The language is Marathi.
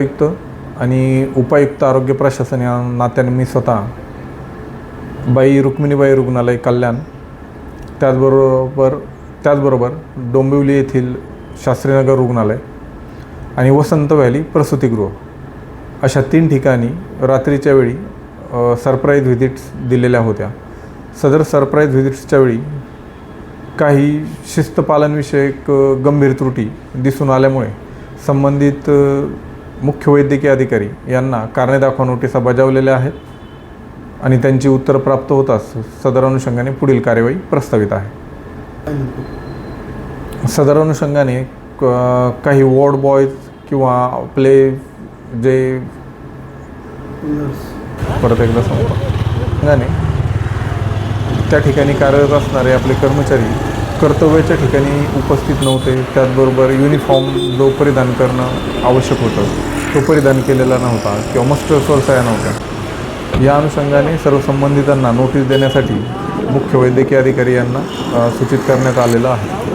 आयुक्त आणि उपायुक्त आरोग्य प्रशासन या नात्याने मी स्वतः बाई रुक्मिणीबाई रुग्णालय कल्याण त्याचबरोबर त्याचबरोबर डोंबिवली येथील शास्त्रीनगर रुग्णालय आणि वसंत व्हॅली प्रसूतिगृह अशा तीन ठिकाणी रात्रीच्या वेळी सरप्राईज व्हिजिट्स दिलेल्या होत्या. सदर सरप्राईज व्हिजिट्सच्या वेळी काही शिस्तपालनविषयक गंभीर त्रुटी दिसून आल्यामुळे संबंधित मुख्य वैद्यकीय अधिकारी यांना कारणे दाखवा नोटिसा बजावलेल्या आहेत आणि त्यांची उत्तर प्राप्त होताच सदर अनुषंगाने पुढील कार्यवाही प्रस्तावित आहे. सदर अनुषंगाने काही वॉर्ड बॉयज किंवा आपले जे परत एकदा सांगतो. त्या ठिकाणी कार्यरत असणारे आपले कर्मचारी कर्तव्याच्या ठिकाणी उपस्थित नव्हते. त्याचबरोबर युनिफॉर्म जो परिधान करणं आवश्यक होतं तो परिधान केलेला नव्हता किंवा मस्त सोरसाया नव्हत्या या अनुषंगाने सर्व संबंधितांना नोटीस देण्यासाठी मुख्य वैद्यकीय अधिकारी यांना सूचित करण्यात आलेलं आहे.